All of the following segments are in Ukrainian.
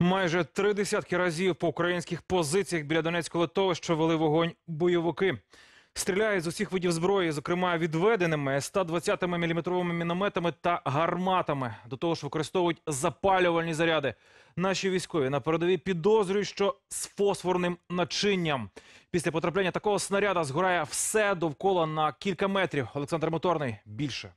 Майже три десятки разів по українських позиціях біля Донецького литовища вели вогонь бойовики. Стріляють з усіх видів зброї, зокрема відведеними 120 мм мінометами та гарматами. До того ж, використовують запалювальні заряди. Наші військові на передовій підозрюють, що з фосфорним начинням. Після потрапляння такого снаряда згорає все довкола на кілька метрів. Олександр Моторний більше.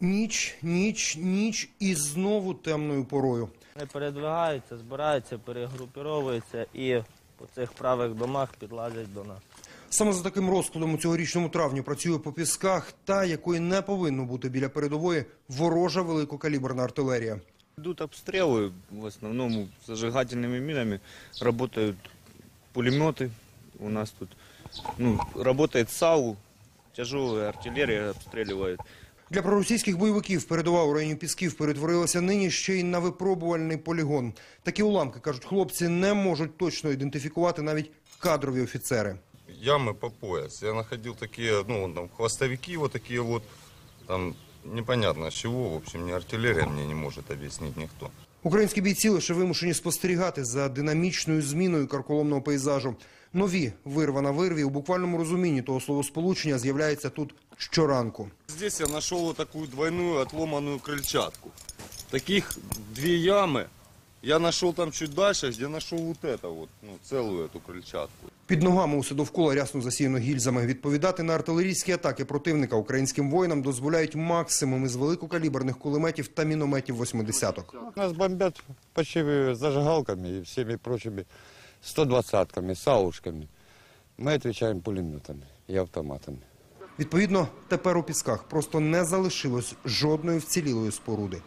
Ніч, ніч, ніч і знову темною порою. Вони передвигаються, збираються, перегрупіровуються і по цих правих домах підлазять до нас. Саме за таким розкладом у цьогорічному травні працює по пісках та, якої не повинно бути біля передової, ворожа великокаліберна артилерія. Идут обстрелы, в основном зажигательными минами. Работают пулеметы. У нас тут ну, работает САУ, тяжелая артиллерия обстреливает. Для проросійських бойовиків передова у районі Пісків перетворилася нині ще й на випробувальний полігон. Такі уламки, кажуть хлопці, не можуть точно ідентифікувати навіть кадрові офіцери. Ями по пояс. Я знаходив такі ну, там хвостовики вот такие вот, там непонятно з чого, в общем, ні артилерія мені не може об'яснити никто. Українські бійці лише вимушені спостерігати за динамічною зміною карколомного пейзажу. Нові вирва на вирві у буквальному розумінні того словосполучення з'являється тут щоранку. Здесь я нашел вот такую двойную отломанную крыльчатку. Таких две ямы. Я нашел там чуть дальше, где нашел вот это вот, ну, целую эту крыльчатку. Під ногами усе довкола рясно засіяно гільзами. Відповідати на артилерійські атаки противника українським воїнам дозволяють максимум із великокаліберних кулеметів та мінометів восьмидесяток. Нас бомбят почти зажигалками и всеми прочими 120-ками, саушками. Мы отвечаем пулеметами и автоматами. Відповідно, тепер у пісках просто не залишилось жодної вцілілої споруди.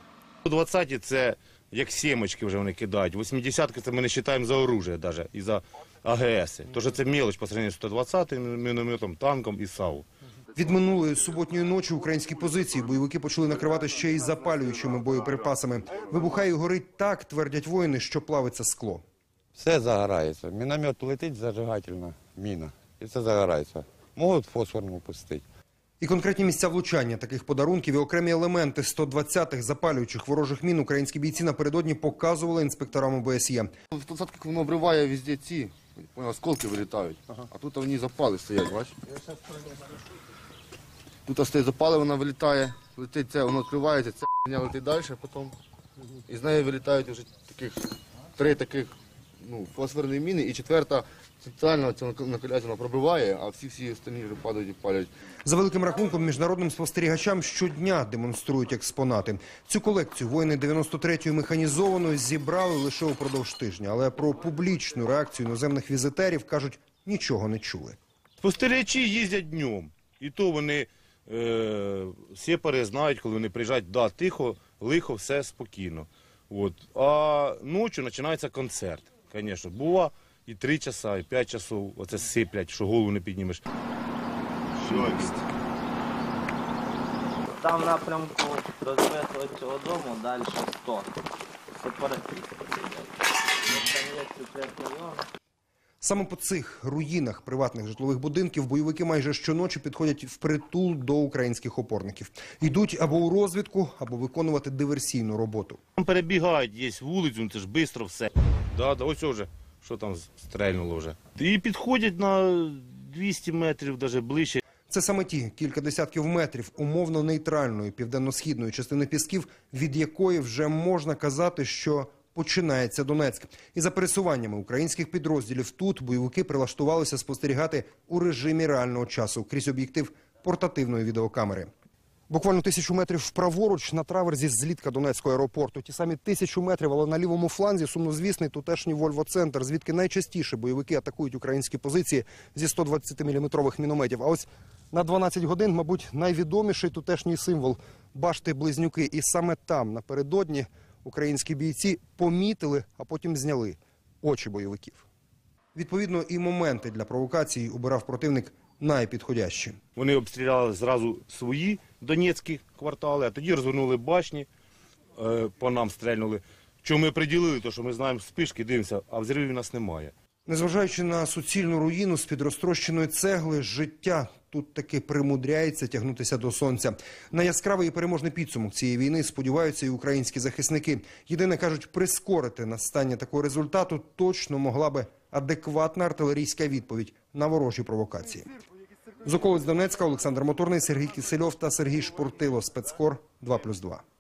20-ті це як сімочки вже вони кидають. 80-ки це ми не вважаємо за оружие навіть і за АГС. Тож це мелоч по сравнению з 120-м мінометом, танком і САУ. Від минулої суботньої ночі українські позиції бойовики почали накривати ще й запалюючими боєприпасами. Вибухає і горить так, твердять воїни, що плавиться скло. Все загорається. Міномет летить зажигательна міна. І це загорається. Можуть фосфорну пустити. І конкретні місця влучання таких подарунків і окремі елементи 120-х запалюючих ворожих мін українські бійці напередодні показували інспекторам ОБСЄ. В двадцатках воно обриває везде ці, понял, осколки вилітають. А тут вони запали стоять, бачиш? Тут стоїть запали, вона вилітає, летить це, воно відкривається, це летить далі, потім. І з неї вилітають вже таких, три таких ну, фосфорні міни, і четверта центральна ця накаляється, вона пробиває, а всі всі остальні вже падають і палять. За великим рахунком, міжнародним спостерігачам щодня демонструють експонати. Цю колекцію воїни 93-ї механізованої зібрали лише упродовж тижня, але про публічну реакцію іноземних візитерів кажуть нічого не чули. Спостерігачі їздять днем. І то вони е, сепари знають, коли вони приїжджають, да, тихо, лихо, все спокійно. От. А ночі починається концерт. Звісно, бува і 3 часа, і 5 часов. Оце сиплять, що голову не піднімеш. Там напрямку розбитого цього дому далі 100. Сепаратисти. Там є секретний район. Саме по цих руїнах приватних житлових будинків бойовики майже щоночі підходять впритул до українських опорників. Йдуть або у розвідку, або виконувати диверсійну роботу. Там перебігають, є вулицю, ну це ж швидко все. Да, да, ось вже, що там стрельнуло вже. І підходять на 200 метрів, навіть ближче. Це саме ті кілька десятків метрів умовно нейтральної південно-східної частини пісків, від якої вже можна казати, що починається Донецьк. І за пересуваннями українських підрозділів тут бойовики прилаштувалися спостерігати у режимі реального часу крізь об'єктив портативної відеокамери. Буквально тисячу метрів праворуч на траверзі злітка Донецького аеропорту. Ті самі тисячу метрів, але на лівому фланзі сумнозвісний тутешній Вольво-центр, звідки найчастіше бойовики атакують українські позиції зі 120-мм мінометів. А ось на 12 годин, мабуть, найвідоміший тутешній символ башти близнюки. І саме там напередодні українські бійці помітили, а потім зняли очі бойовиків. Відповідно, і моменти для провокації обирав противник найпідходящі. Вони обстріляли зразу свої донецькі квартали, а тоді розвернули башні, е, по нам стрельнули. Чому ми приділили, то що ми знаємо спишки, дивимося, а взривів у нас немає. Незважаючи на суцільну руїну з-під розтрощеної цегли, життя тут таки примудряється тягнутися до сонця. На яскравий і переможний підсумок цієї війни сподіваються і українські захисники. Єдине кажуть, прискорити настання такого результату точно могла би адекватна артилерійська відповідь на ворожі провокації. З Донецька Олександр Моторний, Сергій Кісельов та Сергій Шпуртило. Спецкор 2+,2.